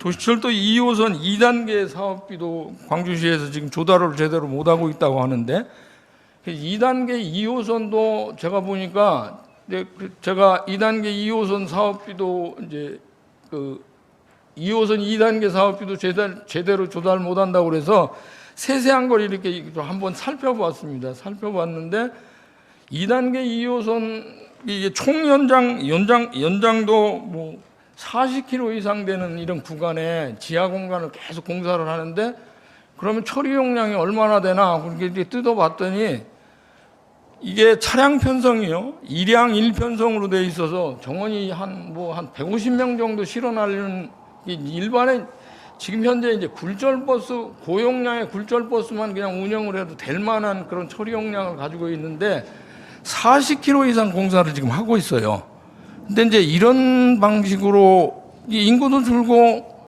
도시철도 2호선 2단계 사업비도 광주시에서 지금 조달을 제대로 못하고 있다고 하는데 2단계 2호선도 제가 보니까 이제 그 제가 2단계 2호선 사업비도 이제 그 2호선 2단계 사업비도 제대로, 제대로 조달 못한다고 그래서 세세한 걸 이렇게 좀 한번 살펴봤습니다. 살펴봤는데 2단계 2호선 이게 총 연장 연장 연장도 뭐 40km 이상 되는 이런 구간에 지하 공간을 계속 공사를 하는데 그러면 처리 용량이 얼마나 되나 그렇게 뜯어봤더니 이게 차량 편성이요 일량 1편성으로 돼 있어서 정원이 한 뭐한 150명 정도 실어나르는 이 일반의 지금 현재 이제 굴절 버스 고용량의 굴절 버스만 그냥 운영을 해도 될 만한 그런 처리 용량을 가지고 있는데 40km 이상 공사를 지금 하고 있어요. 근데 이제 이런 방식으로 이 인구도 줄고